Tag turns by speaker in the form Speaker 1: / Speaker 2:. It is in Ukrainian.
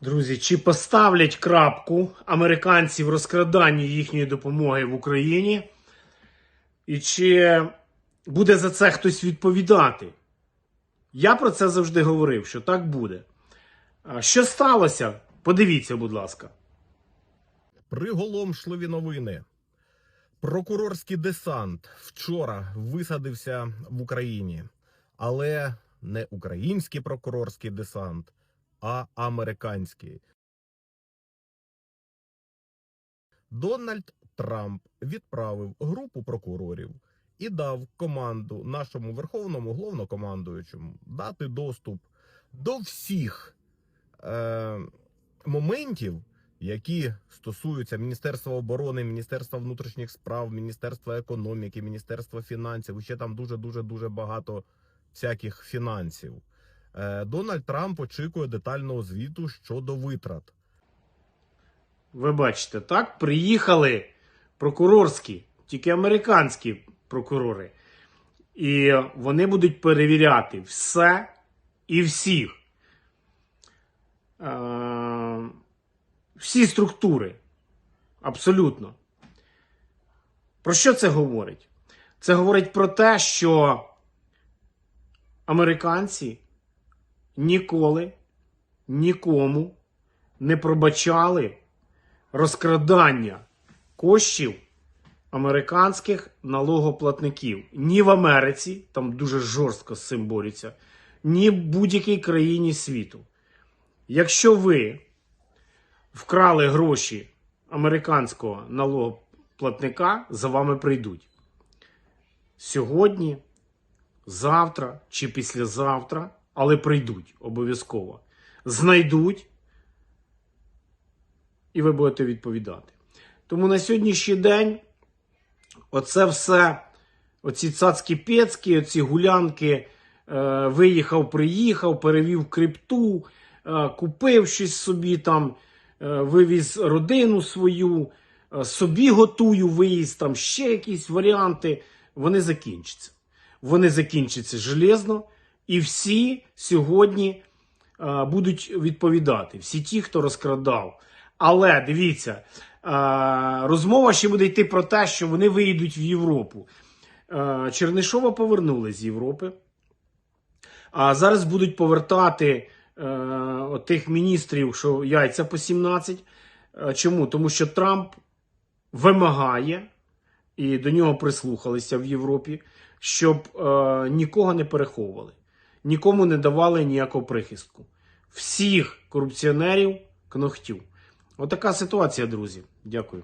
Speaker 1: Друзі, чи поставлять крапку американці в розкраданні їхньої допомоги в Україні? І чи буде за це хтось відповідати? Я про це завжди говорив, що так буде. Що сталося? Подивіться, будь ласка.
Speaker 2: Приголомшливі новини. Прокурорський десант вчора висадився в Україні, але не український прокурорський десант, а американський. Дональд Трамп відправив групу прокурорів і дав команду нашому верховному головнокомандуючому дати доступ до всіх е, моментів, які стосуються Міністерства оборони, Міністерства внутрішніх справ, Міністерства економіки, Міністерства фінансів. Ще там дуже дуже дуже багато всяких фінансів. Е, Дональд Трамп очікує детального звіту щодо витрат.
Speaker 1: Ви бачите, так? Приїхали прокурорські, тільки американські прокурори. І вони будуть перевіряти все і всіх. Е, всі структури. Абсолютно. Про що це говорить? Це говорить про те, що американці ніколи нікому не пробачали розкрадання коштів американських налогоплатників. Ні в Америці, там дуже жорстко з цим борються, ні в будь-якій країні світу. Якщо ви вкрали гроші американського налогоплатника, за вами прийдуть. Сьогодні, завтра чи післязавтра, але прийдуть обов'язково. Знайдуть і ви будете відповідати. Тому на сьогоднішній день оце все, оці цацькі пецькі, оці гулянки, е, виїхав, приїхав, перевів крипту, е, купив щось собі там, е, вивіз родину свою, е, собі готую виїзд, там ще якісь варіанти, вони закінчаться. Вони закінчаться железно, і всі сьогодні е, будуть відповідати. Всі ті, хто розкрадав. Але дивіться, е, розмова ще буде йти про те, що вони виїдуть в Європу. Е, Чернишова повернули з Європи. А зараз будуть повертати е, тих міністрів, що яйця по 17. Е, Чому? Тому що Трамп вимагає, і до нього прислухалися в Європі, щоб е, нікого не переховували, нікому не давали ніякого прихистку. Всіх корупціонерів к. Отака ситуація, друзі. Дякую.